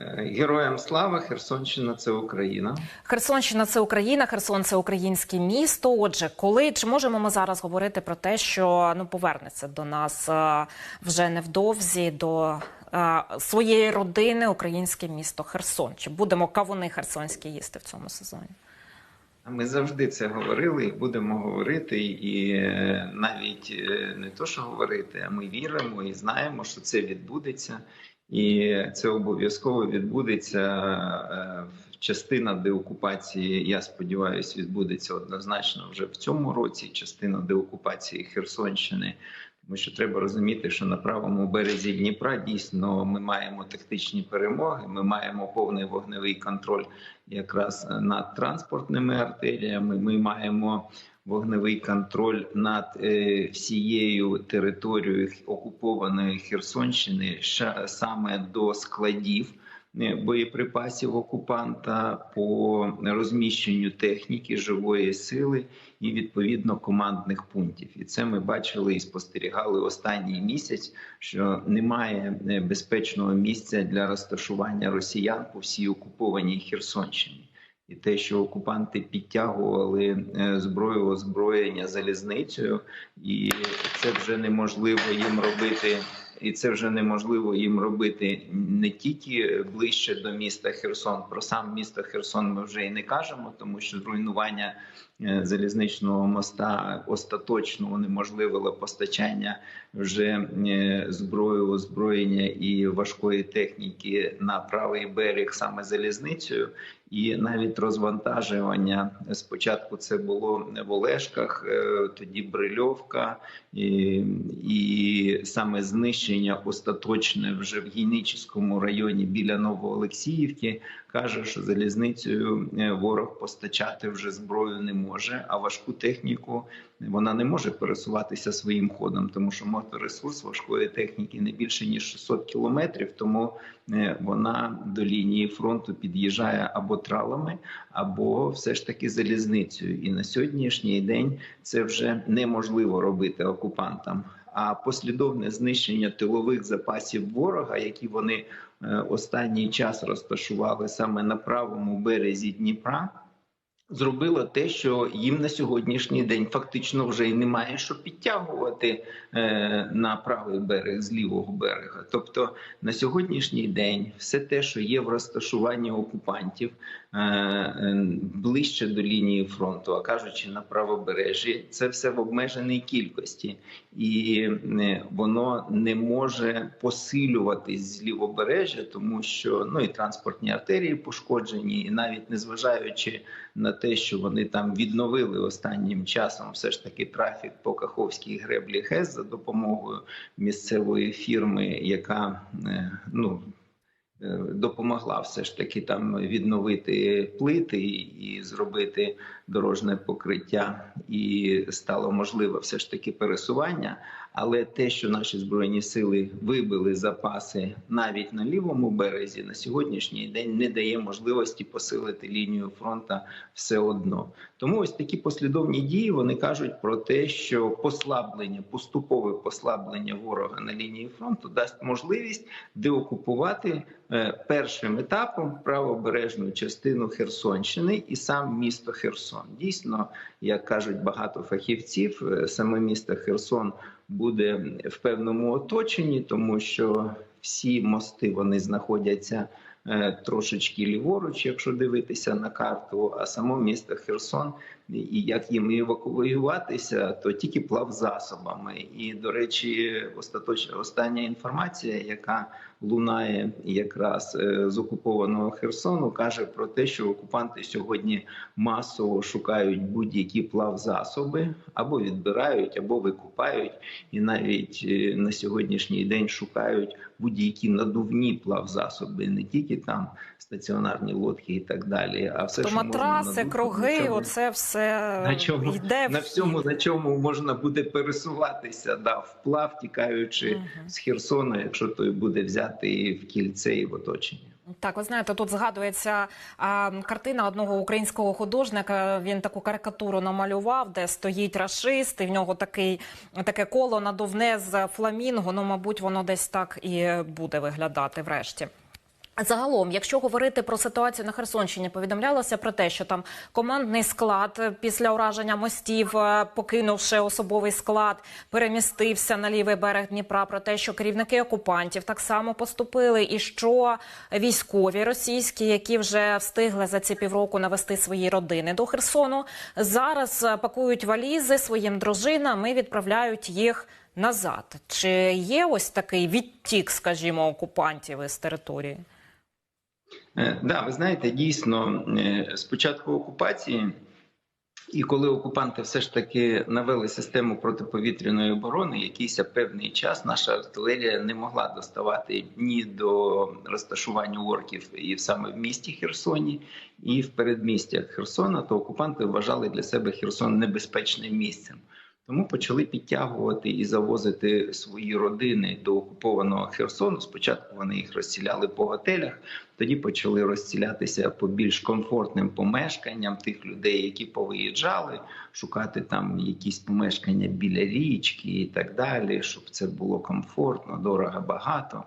Е, Героям слава, Херсонщина це Україна. Херсонщина це Україна, Херсон це українське місто. Отже, коли чи можемо ми зараз говорити про те, що ну повернеться до нас е, вже невдовзі до е, своєї родини українське місто Херсон? Чи будемо кавуни херсонські їсти в цьому сезоні? Ми завжди це говорили і будемо говорити, і навіть не то, що говорити, а ми віримо і знаємо, що це відбудеться, і це обов'язково відбудеться. е, Частина деокупації, я сподіваюся, відбудеться однозначно вже в цьому році. Частина деокупації Херсонщини. Тому що треба розуміти, що на правому березі Дніпра дійсно ми маємо тактичні перемоги. Ми маємо повний вогневий контроль якраз над транспортними артеріями. Ми маємо вогневий контроль над е, всією територією окупованої Херсонщини, ша- саме до складів. е, Боєприпасів окупанта по розміщенню техніки живої сили і відповідно командних пунктів, і це ми бачили і спостерігали останній місяць, що немає е, безпечного місця для розташування росіян по всій окупованій Херсонщині. І те, що окупанти підтягували е, зброю озброєння залізницею, і це вже неможливо їм робити. І це вже неможливо їм робити не тільки ближче до міста Херсон. Про сам місто Херсон ми вже і не кажемо, тому що зруйнування залізничного моста остаточно унеможливило постачання вже е, зброї, озброєння і важкої техніки на правий берег саме залізницею. І навіть розвантажування. Спочатку це було в Олешках, е, тоді Брильовка, і, і саме знищення остаточне вже в Гійническому районі біля Новоолексіївки. Каже, що залізницею е, ворог постачати вже зброю не може, а важку техніку вона не може пересуватися своїм ходом, тому що моторесурс важкої техніки не більше ніж 600 кілометрів. Тому е, вона до лінії фронту під'їжджає або тралами, або все ж таки залізницею. І на сьогоднішній день це вже неможливо робити окупантам. А послідовне знищення тилових запасів ворога, які вони е, останній час розташували саме на правому березі Дніпра, зробило те, що їм на сьогоднішній день фактично вже й немає що підтягувати е, на правий берег з лівого берега. Тобто на сьогоднішній день все те, що є в розташуванні окупантів е, ближче до лінії фронту, а кажучи на правобережжі, це все в обмеженій кількості, і е, воно не може посилюватись з лівобережжя, тому що ну і транспортні артерії пошкоджені, і навіть незважаючи на те, що вони там відновили останнім часом, все ж таки трафік по Каховській греблі ГЕС за допомогою місцевої фірми, яка е, ну. е, Допомогла все ж таки там відновити плити і зробити дорожне покриття, і стало можливе все ж таки пересування. Але те, що наші збройні сили вибили запаси навіть на лівому березі, на сьогоднішній день не дає можливості посилити лінію фронта все одно. Тому ось такі послідовні дії вони кажуть про те, що послаблення, поступове послаблення ворога на лінії фронту дасть можливість деокупувати е, першим етапом правобережну частину Херсонщини і сам місто Херсон. Дійсно, як кажуть багато фахівців, е, саме місто Херсон буде в певному оточенні, тому що всі мости вони знаходяться е, трошечки ліворуч, якщо дивитися на карту. А само місто Херсон і як їм евакуюватися, то тільки плавзасобами. І до речі, остаточна остання інформація, яка лунає якраз е, з окупованого Херсону, каже про те, що окупанти сьогодні масово шукають будь-які плавзасоби або відбирають, або викупають, і навіть е, на сьогоднішній день шукають будь-які надувні плавзасоби, не тільки там стаціонарні лодки і так далі, а все То що можна матраси, надути, кроги, на чому- оце все на чому йде на всьому, на чому можна буде пересуватися, да, вплав, тікаючи Мгм. з Херсона, якщо той буде взятий в кільце і в оточення. Так, ви знаєте, тут згадується а, картина одного українського художника. Він таку карикатуру намалював, де стоїть рашист, і в нього такий таке коло надувне з фламінго. Ну, мабуть, воно десь так і буде виглядати врешті. Загалом, якщо говорити про ситуацію на Херсонщині, повідомлялося про те, що там командний склад е, після ураження мостів, е, покинувши особовий склад, перемістився на лівий берег Дніпра. Про те, що керівники окупантів так само поступили, і що військові російські, які вже встигли за ці півроку навести свої родини до Херсону, зараз е, пакують валізи своїм дружинам і відправляють їх назад. Чи є ось такий відтік, скажімо, окупантів із території? Е, Да, ви знаєте, дійсно, е, з початку окупації, і коли окупанти все ж таки навели систему протиповітряної оборони, якийсь певний час наша артилерія не могла доставати ні до розташування орків і саме в місті Херсоні, і в передмістях Херсона, то окупанти вважали для себе Херсон небезпечним місцем. Тому почали підтягувати і завозити свої родини до окупованого Херсону. Спочатку вони їх розсіляли по готелях, тоді почали розцілятися по більш комфортним помешканням тих людей, які повиїжджали, шукати там якісь помешкання біля річки і так далі, щоб це було комфортно, дорого, багато.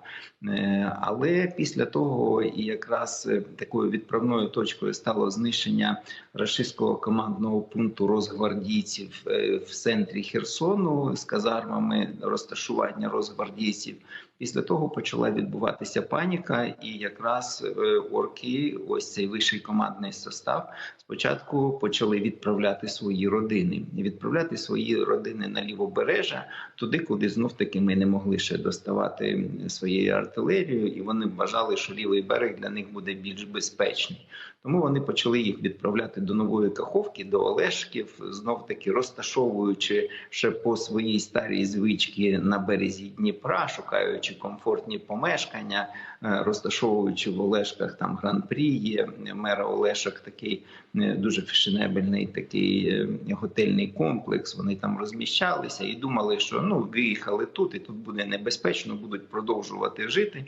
Е, Але після того, і якраз е, такою відправною точкою стало знищення рашистського командного пункту розгвардійців е, в центрі Херсону з казармами розташування розгвардійців. Після того почала відбуватися паніка, і якраз е, орки, ось цей вищий командний состав, спочатку почали відправляти свої родини, відправляти свої родини на лівобережжя, туди, куди знов таки ми не могли ще доставати своєю артилерією, і вони вважали, що лівий берег для них буде більш безпечний. Тому вони почали їх відправляти до нової Каховки, до Олешків, знов таки розташовуючи ще по своїй старій звичці на березі Дніпра, шукаючи комфортні помешкання, розташовуючи в Олешках там гран-прі. Є мера Олешок такий е, дуже фешенебельний такий е, готельний комплекс. Вони там розміщалися і думали, що ну виїхали тут, і тут буде небезпечно, будуть продовжувати жити.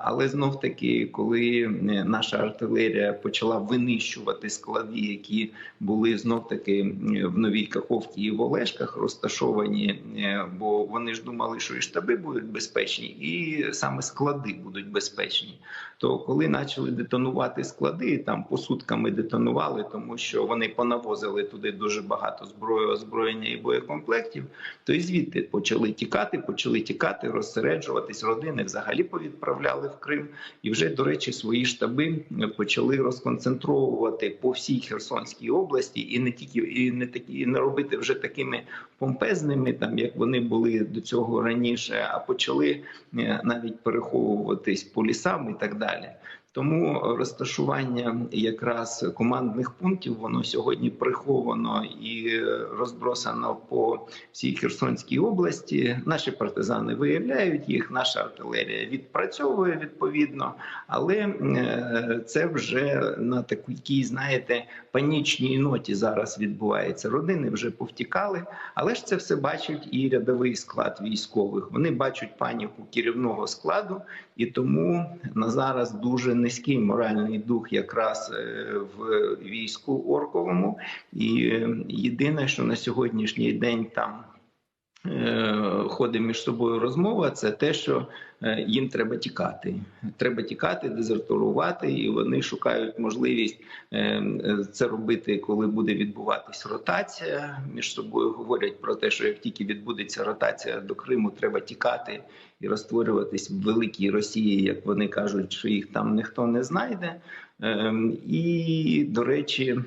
Але знов таки, коли наша артилерія почала винищувати склади, які були знов таки в новій Каховці і в Олешках розташовані, бо вони ж думали, що і штаби будуть безпечні, і саме склади будуть безпечні. То коли почали детонувати склади, там по сутками детонували, тому що вони понавозили туди дуже багато зброї, озброєння і боєкомплектів. То і звідти почали тікати, почали тікати, розсереджуватись. Родини взагалі повідправляли в Крим, і вже до речі, свої штаби почали розконцентровувати по всій Херсонській області, і не тільки і не такі і не робити вже такими помпезними, там як вони були до цього раніше, а почали навіть переховуватись по лісам і так далі. Тому розташування якраз командних пунктів воно сьогодні приховано і розбросано по всій Херсонській області. Наші партизани виявляють їх, наша артилерія відпрацьовує відповідно, але це вже на такій, знаєте, панічній ноті зараз відбувається. Родини вже повтікали, але ж це все бачить і рядовий склад військових. Вони бачать паніку керівного складу, і тому на зараз дуже низький моральний дух якраз в війську орковому. І єдине, що на сьогоднішній день там ходить між собою розмова, це те, що їм треба тікати. Треба тікати, дезертурувати, і вони шукають можливість це робити, коли буде відбуватись ротація. Між собою говорять про те, що як тільки відбудеться ротація до Криму, треба тікати і розтворюватись в великій Росії, як вони кажуть, що їх там ніхто не знайде. І, до речі,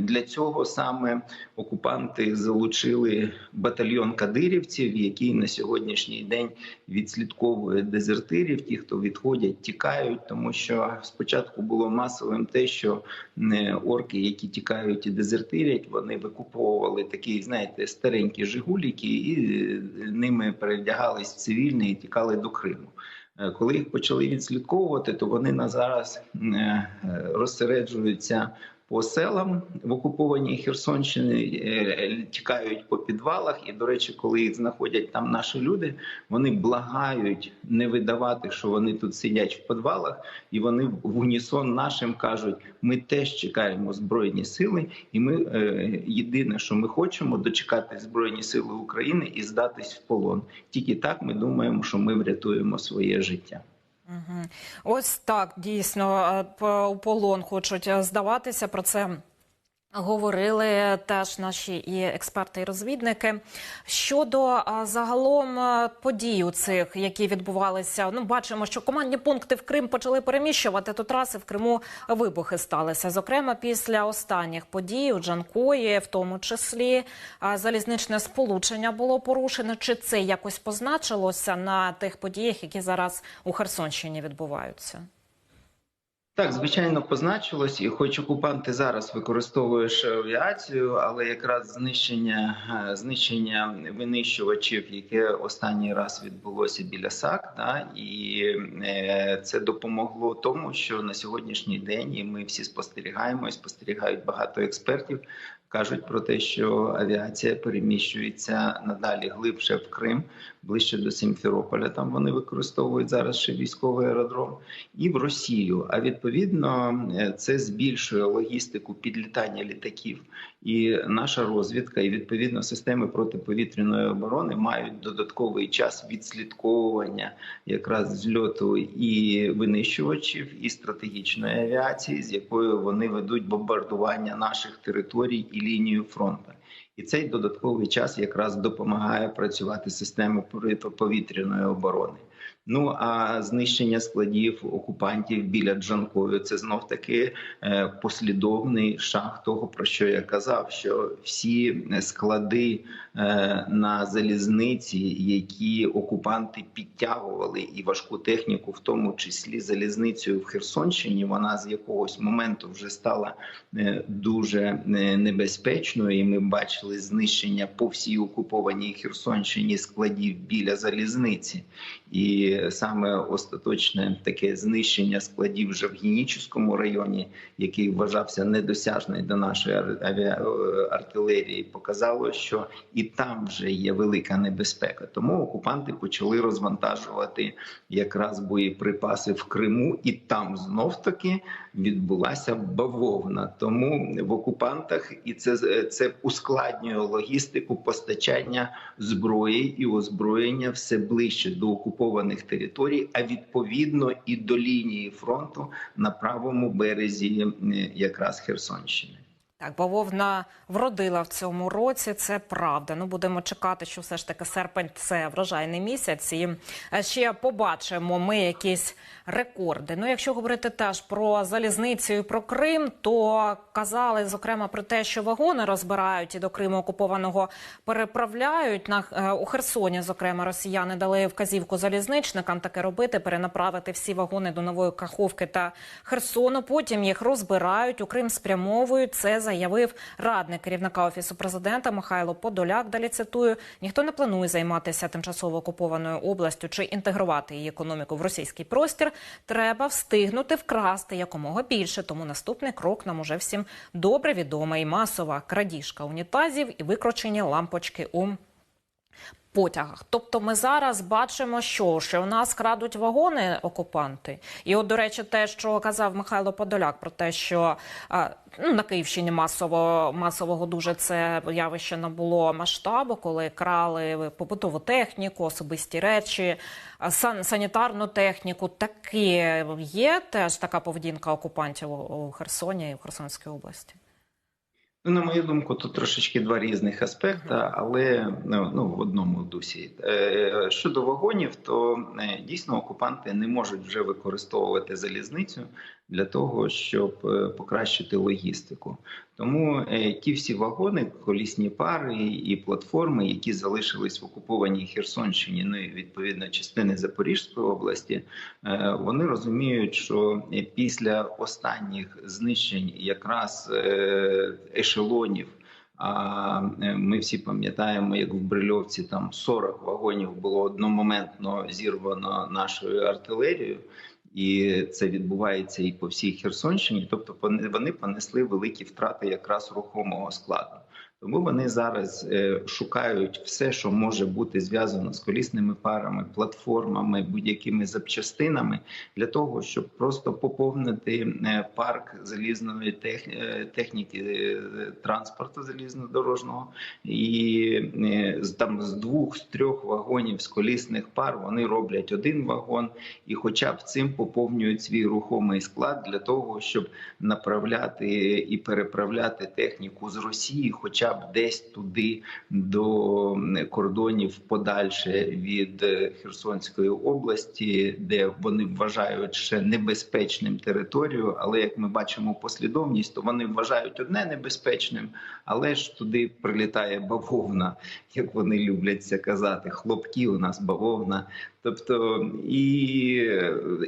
для цього саме окупанти залучили батальйон кадирівців, який на сьогоднішній день відслідковує дезертирів, ті, хто відходять, тікають, тому що спочатку було масовим те, що орки, які тікають і дезертирять, вони викуповували такі, знаєте, старенькі жигуліки, і ними перевдягались в цивільний і тікали до Криму. Коли їх почали відслідковувати, то вони на зараз розсереджуються по селам в окупованій Херсонщині, тікають по підвалах. І, до речі, коли їх знаходять там наші люди, вони благають не видавати, що вони тут сидять в підвалах, і вони в унісон нашим кажуть: ми теж чекаємо збройні сили, і ми єдине, що ми хочемо, дочекати збройні сили України і здатись в полон. Тільки так ми думаємо, що ми врятуємо своє життя. Ось так дійсно е, у полон хочуть е, здаватися. Про це говорили теж наші і експерти, і розвідники. Щодо а, загалом подій у цих, які відбувалися, ну бачимо, що командні пункти в Крим почали переміщувати. То траси в Криму вибухи сталися. Зокрема, після останніх подій у Джанкої, в тому числі а, залізничне сполучення було порушено. Чи це якось позначилося на тих подіях, які зараз у Херсонщині відбуваються? Так, звичайно, позначилось, і хоч окупанти зараз використовують авіацію, але якраз знищення е, знищення винищувачів, яке останній раз відбулося біля САК, да, і е, це допомогло тому, що на сьогоднішній день і ми всі спостерігаємо, і спостерігають багато експертів. Кажуть про те, що авіація переміщується надалі глибше в Крим, ближче до Сімферополя. Там вони використовують зараз ще військовий аеродром, і в Росію. А відповідно, е, це збільшує логістику підлітання літаків. І наша розвідка, і відповідно системи протиповітряної оборони мають додатковий час відслідковування якраз зльоту і винищувачів, і стратегічної авіації, з якою вони ведуть бомбардування наших територій і лінію фронту. І цей додатковий час якраз допомагає працювати системи протиповітряної оборони. Ну а знищення складів окупантів біля Джанкою це знов таки е, послідовний шаг того, про що я казав, що всі склади е, на залізниці, які окупанти підтягували, і важку техніку, в тому числі залізницею в Херсонщині, вона з якогось моменту вже стала е, дуже е, небезпечною. І ми бачили знищення по всій окупованій Херсонщині складів біля залізниці. І саме остаточне таке знищення складів вже в Генічеському районі, який вважався недосяжний до нашої артилерії, показало, що і там вже є велика небезпека. Тому окупанти почали розвантажувати якраз боєприпаси в Криму, і там знов таки відбулася бавовна. Тому в окупантах і це, це ускладнює логістику постачання зброї і озброєння все ближче до окупованих територій, а відповідно і до лінії фронту на правому березі якраз Херсонщини. Так, бавовна вродила в цьому році. Це правда. Ну будемо чекати, що все ж таки серпень це врожайний місяць, і ще побачимо ми якісь рекорди. Ну, якщо говорити теж про залізницю і про Крим, то казали зокрема про те, що вагони розбирають і до Криму окупованого переправляють на е, у Херсоні. Зокрема, росіяни дали вказівку залізничникам таке робити, перенаправити всі вагони до нової Каховки та Херсону. Потім їх розбирають у Крим спрямовують це за заявив радник керівника офісу президента Михайло Подоляк. Далі цитую: ніхто не планує займатися тимчасово окупованою областю чи інтегрувати її економіку в російський простір. Треба встигнути вкрасти якомога більше. Тому наступний крок нам уже всім добре відомий. Масова крадіжка унітазів і викручення лампочки у потягах. Тобто ми зараз бачимо, що що у нас крадуть вагони окупанти. І, от, до речі, те, що казав Михайло Подоляк, про те, що ну, на Київщині масово масового дуже це явище набуло масштабу, коли крали побутову техніку, особисті речі, сан, санітарну техніку. Такі є теж така поведінка окупантів у Херсоні і в Херсонській області. Ну, на мою думку, тут трошечки два різних аспекти, але ну, ну в одному дусі. Щодо вагонів, то дійсно окупанти не можуть вже використовувати залізницю для того, щоб покращити логістику. Тому ті всі вагони, колісні пари і платформи, які залишились в окупованій Херсонщині, ну і відповідно частини Запорізької області, вони розуміють, що після останніх знищень якраз ешелонів. А ми всі пам'ятаємо, як в Брильовці там 40 вагонів було одномоментно зірвано нашою артилерією, і це відбувається і по всій Херсонщині. Тобто, вони понесли великі втрати якраз рухомого складу. Тому вони зараз е, шукають все, що може бути зв'язано з колісними парами, платформами, будь-якими запчастинами, для того, щоб просто поповнити е, парк залізної е, техніки транспорту залізнодорожного, і там з двох з трьох вагонів з колісних пар вони роблять один вагон, і, хоча б цим поповнюють свій рухомий склад для того, щоб направляти і переправляти техніку з Росії, хоча б десь туди до кордонів подальше від е, Херсонської області, де вони вважають ще небезпечним територію. Але як ми бачимо послідовність, то вони вважають одне небезпечним, але ж туди прилітає бавовна, як вони люблять це казати. Хлопки у нас бавовна. Тобто і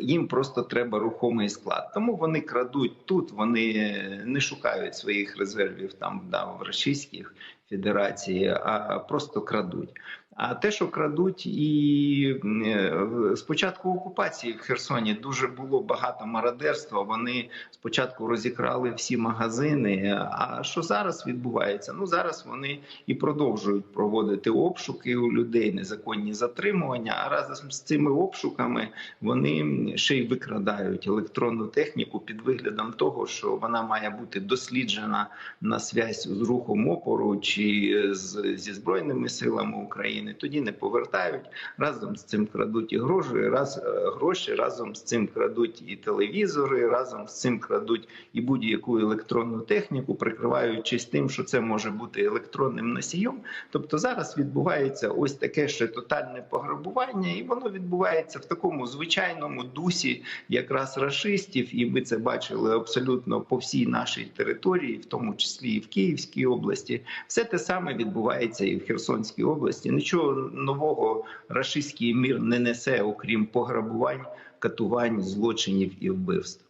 їм просто треба рухомий склад. Тому вони крадуть тут. Вони не шукають своїх резервів там да, в Російській Федерації, а просто крадуть. А те, що крадуть, і е, з початку окупації в Херсоні дуже було багато мародерства. Вони спочатку розікрали всі магазини. А що зараз відбувається? Ну зараз вони і продовжують проводити обшуки у людей, незаконні затримування. А разом з цими обшуками вони ще й викрадають електронну техніку під виглядом того, що вона має бути досліджена на связь з рухом опору чи з, зі збройними силами України. Тоді не повертають. Разом з цим крадуть і гроші, раз е, гроші разом з цим крадуть і телевізори, разом з цим крадуть і будь-яку електронну техніку, прикриваючись тим, що це може бути електронним носієм. Тобто зараз відбувається ось таке ще тотальне пограбування, і воно відбувається в такому звичайному дусі, якраз рашистів, і ми це бачили абсолютно по всій нашій території, в тому числі і в Київській області. Все те саме відбувається і в Херсонській області. Нічого нового рашистський мір не несе, окрім пограбувань, катувань, злочинів і вбивств.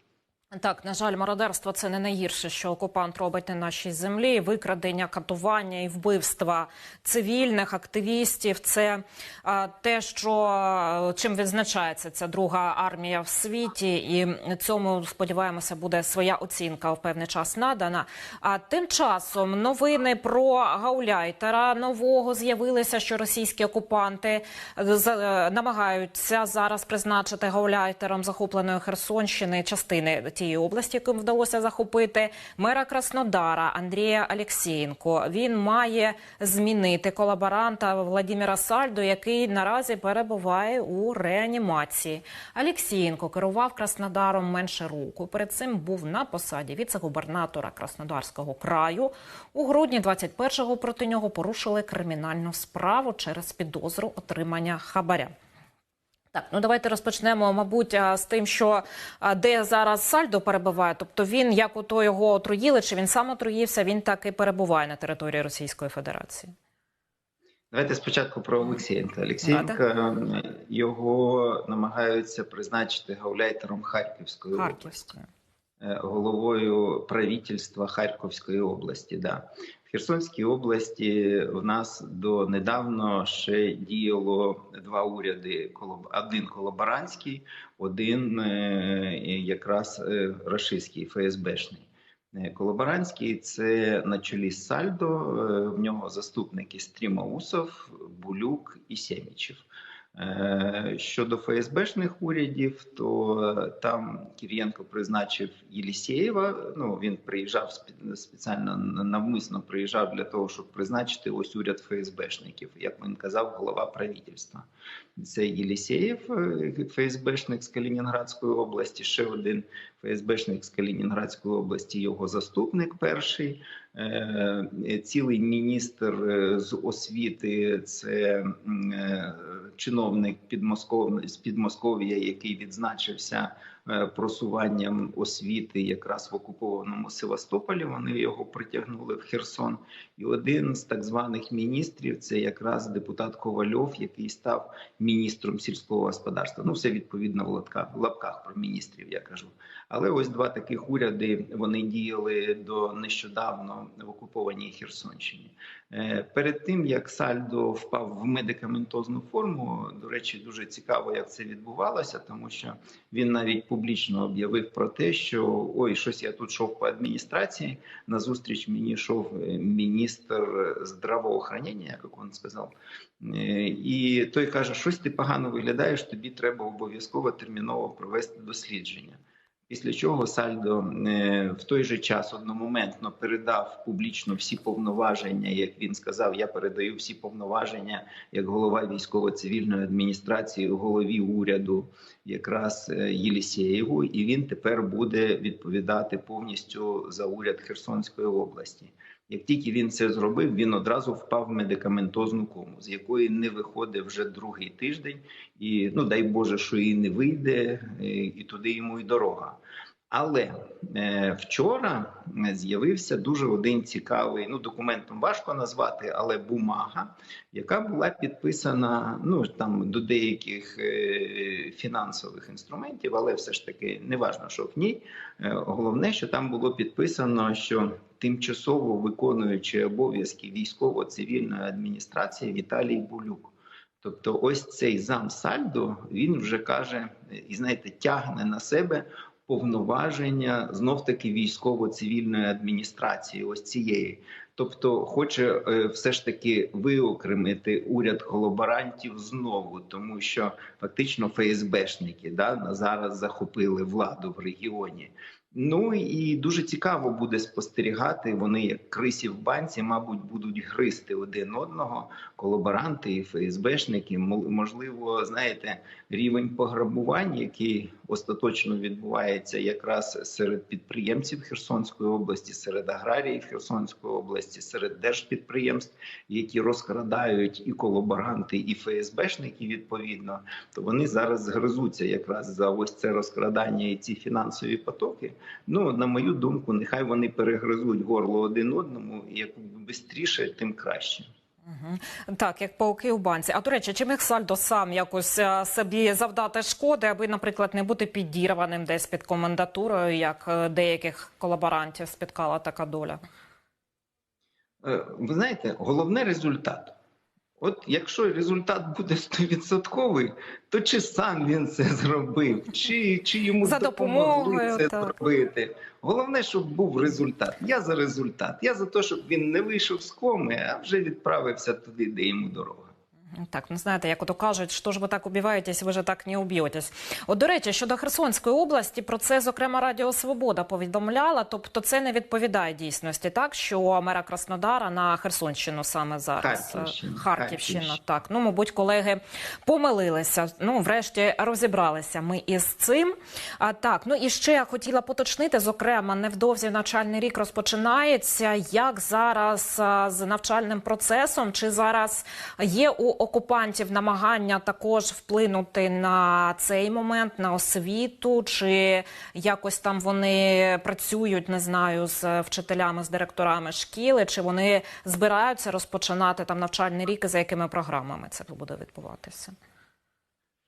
Так, на жаль, мародерство це не найгірше, що окупант робить на нашій землі. Викрадення, катування і вбивства цивільних активістів. Це а, те, що чим відзначається ця друга армія в світі, і цьому сподіваємося, буде своя оцінка в певний час надана. А тим часом новини про гауляйтера нового з'явилися, що російські окупанти з- е, намагаються зараз призначити гауляйтером захопленої Херсонщини частини тієї області, яку їм вдалося захопити, мера Краснодара Андрія Алєксєєнко. Він має змінити колаборанта Владимира Сальдо, який наразі перебуває у реанімації. Алєксєєнко керував Краснодаром менше року. Перед цим був на посаді віце-губернатора Краснодарського краю. У грудні 21-го проти нього порушили кримінальну справу через підозру отримання хабаря. Так, ну давайте розпочнемо, мабуть, з тим, що де зараз Сальдо перебуває. Тобто він, як ото його отруїли, чи він сам отруївся, він так і перебуває на території Російської Федерації. Давайте спочатку про Олексієнка. Олексієнка його намагаються призначити гауляйтером Харківської області. Е, головою правительства Харківської області. Да. В Херсонській області в нас до недавно ще діяло два уряди: один колаборантський, один е, якраз е, рашистський, ФСБшний. Колаборантський це на чолі Сальдо. В нього заступники Стрімаусов, Булюк і Сємічев. Е, Щодо ФСБшних урядів, то е, там Кір'єнко призначив Єлісєєва. Ну він приїжджав спе- спеціально навмисно приїжджав для того, щоб призначити ось уряд ФСБшників, як він казав, голова правительства. Це Єлісєєв, е, ФСБшник з Калінінградської області. Ще один ФСБшник з Калінінградської області, його заступник перший. Е, Цілий міністр е, з освіти це е, чиновник з Підмосков'я, який відзначився просуванням освіти якраз в окупованому Севастополі. Вони його притягнули в Херсон. І один з так званих міністрів це якраз депутат Ковальов, який став міністром сільського господарства. Ну, все відповідно в лапках, в лапках про міністрів, я кажу. Але ось два таких уряди вони діяли до нещодавно в окупованій Херсонщині. Е, Перед тим як Сальдо впав в медикаментозну форму, до речі, дуже цікаво, як це відбувалося, тому що він навіть публічно об'явив про те, що ой, щось я тут йшов по адміністрації. На зустріч мені йшов е, міністр здравоохранення, як він сказав. Е, І той каже: щось ти погано виглядаєш, тобі треба обов'язково терміново провести дослідження. Після чого Сальдо е, в той же час одномоментно передав публічно всі повноваження, як він сказав, я передаю всі повноваження як голова військово-цивільної адміністрації, голові уряду, якраз е, Єлісєєву, і він тепер буде відповідати повністю за уряд Херсонської області. Як тільки він це зробив, він одразу впав в медикаментозну кому, з якої не виходить вже другий тиждень, і ну дай Боже, що і не вийде, е, і туди йому й дорога. Але е, вчора з'явився дуже один цікавий. Ну, документом важко назвати, але бумага, яка була підписана ну там до деяких е, фінансових інструментів, але все ж таки не важно, що в ній. Е, головне, що там було підписано, що тимчасово виконуючи обов'язки військово-цивільної адміністрації Віталій Булюк. Тобто, ось цей зам Сальдо він вже каже і знаєте, тягне на себе повноваження знов таки військово-цивільної адміністрації, ось цієї. Тобто, хоче е, все ж таки виокремити уряд колаборантів знову, тому що фактично ФСБшники да зараз захопили владу в регіоні. Ну і дуже цікаво буде спостерігати. Вони як крисі в банці, мабуть, будуть гризти один одного, колаборанти і ФСБшники. Можливо, знаєте, рівень пограбувань, який остаточно відбувається якраз серед підприємців Херсонської області, серед аграріїв Херсонської області, серед держпідприємств, які розкрадають і колаборанти, і ФСБшники відповідно, то вони зараз згризуться якраз за ось це розкрадання і ці фінансові потоки. Ну, на мою думку, нехай вони перегризуть горло один одному, і як швидше, тим краще. Угу. Так, як пауки у банці. А до речі, чи міг Сальдо сам якось е, собі завдати шкоди, аби, наприклад, не бути підірваним десь під комендатурою, як е, деяких колаборантів спіткала така доля? Е, Ви знаєте, головне результат. От якщо результат буде стовідсотковий, то чи сам він це зробив, чи, чи йому За допомогли це так. зробити. Головне, щоб був результат. Я за результат. Я за те, щоб він не вийшов з коми, а вже відправився туди, де йому дорога. Так, ну знаєте, як ото кажуть, що ж ви так убиваєтесь, ви ж так не уб'єтесь. От, до речі, щодо Херсонської області, про це, зокрема, Радіо Свобода повідомляла. Тобто це не відповідає дійсності, так що мера Краснодара на Херсонщину саме зараз. Харківщина. Е, Харківщина. Харківщина. Так, ну, мабуть, колеги помилилися. Ну, врешті розібралися ми із цим. А так, ну і ще я хотіла поточнити, зокрема, невдовзі навчальний рік розпочинається. Як зараз а, з навчальним процесом? Чи зараз є у окупантів намагання також вплинути на цей момент, на освіту? Чи якось там вони працюють, не знаю, з вчителями, з директорами шкіли? Чи вони збираються розпочинати там навчальний рік за якими програмами це буде відбуватися?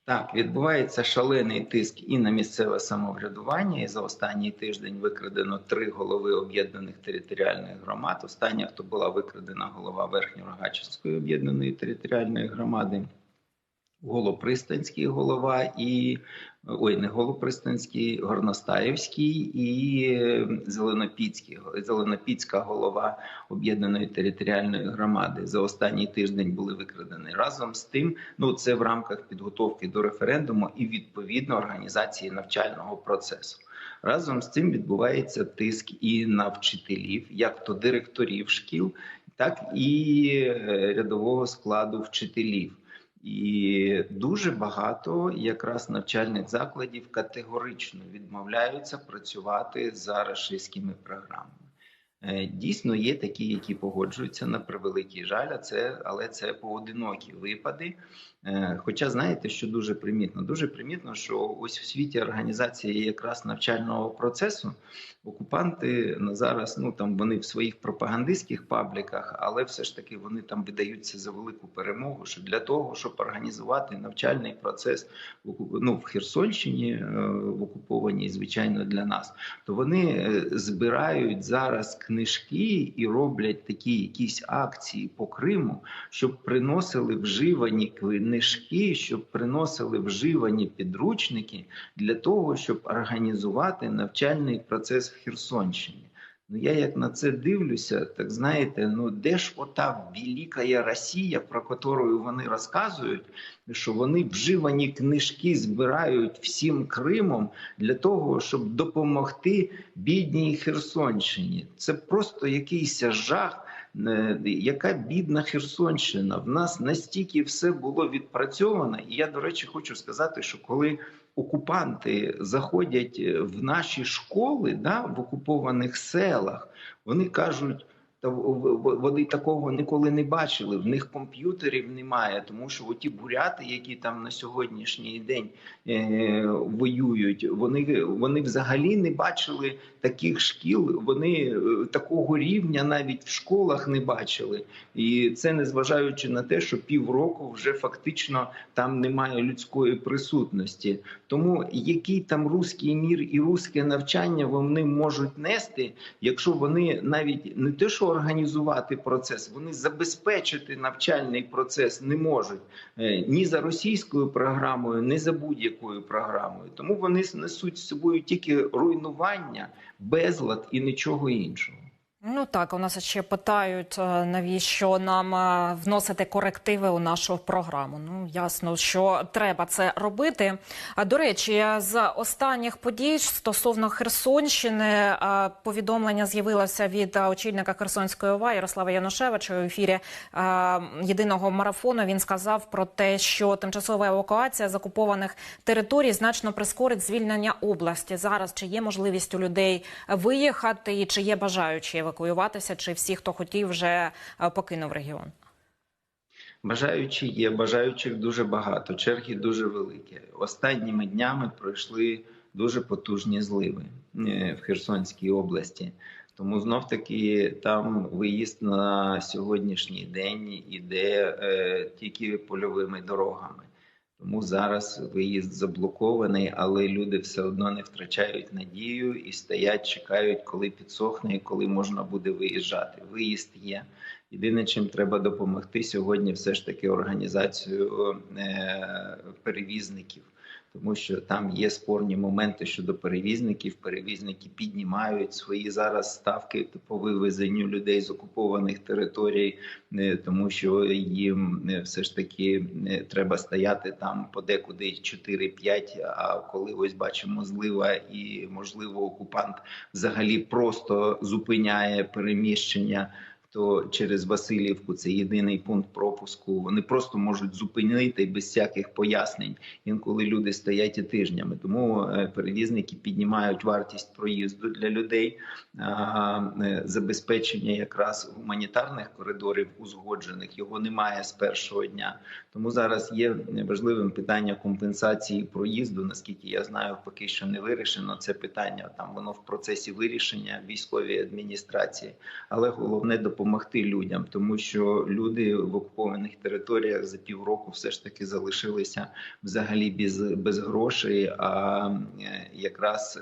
Так, відбувається шалений тиск і на місцеве самоврядування. І за останній тиждень викрадено три голови об'єднаних територіальних громад. Остання, хто була викрадена голова Верхньорогачівської об'єднаної територіальної громади, Голопристанський голова і ой, не Голопристанський, Горностаївський і е, Зеленопільський, Зеленопільська голова об'єднаної територіальної громади за останній тиждень були викрадені. Разом з тим, ну це в рамках підготовки до референдуму і відповідно організації навчального процесу. Разом з цим відбувається тиск і на вчителів, як то директорів шкіл, так і е, рядового складу вчителів. І дуже багато якраз навчальних закладів категорично відмовляються працювати за рашистськими програмами. Е, Дійсно, є такі, які погоджуються на превеликий жаль, а це, але це поодинокі випади. Е, Хоча знаєте, що дуже примітно? Дуже примітно, що ось в світі організації якраз навчального процесу окупанти на зараз ну там вони в своїх пропагандистських пабліках, але все ж таки вони там видаються за велику перемогу. Що для того, щоб організувати навчальний процес ну, в Херсонщині, е, в окупованій, звичайно, для нас, то вони збирають зараз книжки і роблять такі якісь акції по Криму, щоб приносили вживані книжки, щоб приносили вживані підручники для того, щоб організувати навчальний процес в Херсонщині. Ну, я як на це дивлюся, так знаєте, ну де ж ота велика Росія, про яку вони розказують, що вони вживані книжки збирають всім Кримом для того, щоб допомогти бідній Херсонщині. Це просто якийсь жах. Е, Яка бідна Херсонщина? В нас настільки все було відпрацьовано, і я, до речі, хочу сказати, що коли окупанти заходять в наші школи да, в окупованих селах, вони кажуть. Та вони такого ніколи не бачили. В них комп'ютерів немає, тому що оті буряти, які там на сьогоднішній день е, воюють, вони вони взагалі не бачили таких шкіл. Вони е, такого рівня навіть в школах не бачили, і це незважаючи на те, що півроку вже фактично там немає людської присутності. Тому який там руський мір і руське навчання вони можуть нести, якщо вони навіть не те, що організувати процес, вони забезпечити навчальний процес не можуть е, ні за російською програмою, ні за будь-якою програмою. Тому вони несуть з собою тільки руйнування, безлад і нічого іншого. Ну так, у нас ще питають, е, навіщо нам е, вносити корективи у нашу програму. Ну ясно, що треба це робити. А до речі, з останніх подій стосовно Херсонщини е, повідомлення з'явилося від очільника Херсонської ОВА Ярослава Янушевича у ефірі єдиного марафону. Він сказав про те, що тимчасова евакуація з окупованих територій значно прискорить звільнення області. Зараз чи є можливість у людей виїхати, і чи є бажаючі евакуюватися, чи всі, хто хотів, вже покинув регіон? Бажаючі є, бажаючих дуже багато. Черги дуже великі. Останніми днями пройшли дуже потужні зливи в Херсонській області. Тому знов таки там виїзд на сьогоднішній день іде е, тільки польовими дорогами. Тому зараз виїзд заблокований, але люди все одно не втрачають надію і стоять, чекають, коли підсохне і коли можна буде виїжджати. Виїзд є. Єдине, чим треба допомогти сьогодні, все ж таки організацію е, перевізників. Тому що там є спорні моменти щодо перевізників. Перевізники піднімають свої зараз ставки по вивезенню людей з окупованих територій, тому що їм все ж таки треба стояти там подекуди 4-5, А коли ось бачимо злива, і можливо окупант взагалі просто зупиняє переміщення то через Васильівку це єдиний пункт пропуску. Вони просто можуть зупинити без всяких пояснень. Інколи люди стоять і тижнями. Тому е, перевізники піднімають вартість проїзду для людей, е, забезпечення якраз гуманітарних коридорів узгоджених його немає з першого дня. Тому зараз є важливим питання компенсації проїзду. Наскільки я знаю, поки що не вирішено це питання. Там воно в процесі вирішення військової адміністрації, але головне допомогти людям, тому що люди в окупованих територіях за півроку все ж таки залишилися взагалі без, без грошей. А якраз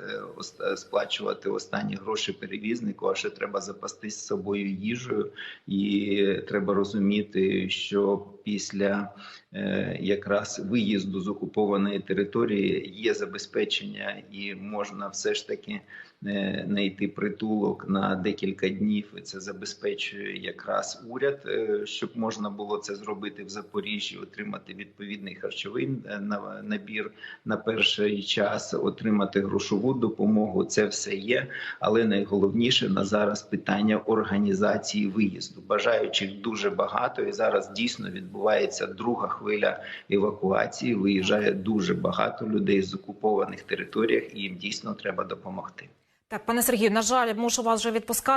сплачувати останні гроші перевізнику, а ще треба запастись з собою їжею, і треба розуміти, що після якраз виїзду з окупованої території є забезпечення, і можна все ж таки знайти притулок на декілька днів. І це забезпечує якраз уряд, щоб можна було це зробити в Запоріжжі, отримати відповідний харчовий набір на перший час, отримати грошову допомогу. Це все є. Але найголовніше на зараз питання організації виїзду. Бажаючих дуже багато, і зараз дійсно відбувається друга хвиля евакуації. Виїжджає дуже багато людей з окупованих територіях, і їм дійсно треба допомогти. Так, пане Сергію, на жаль, мушу вас вже відпускати.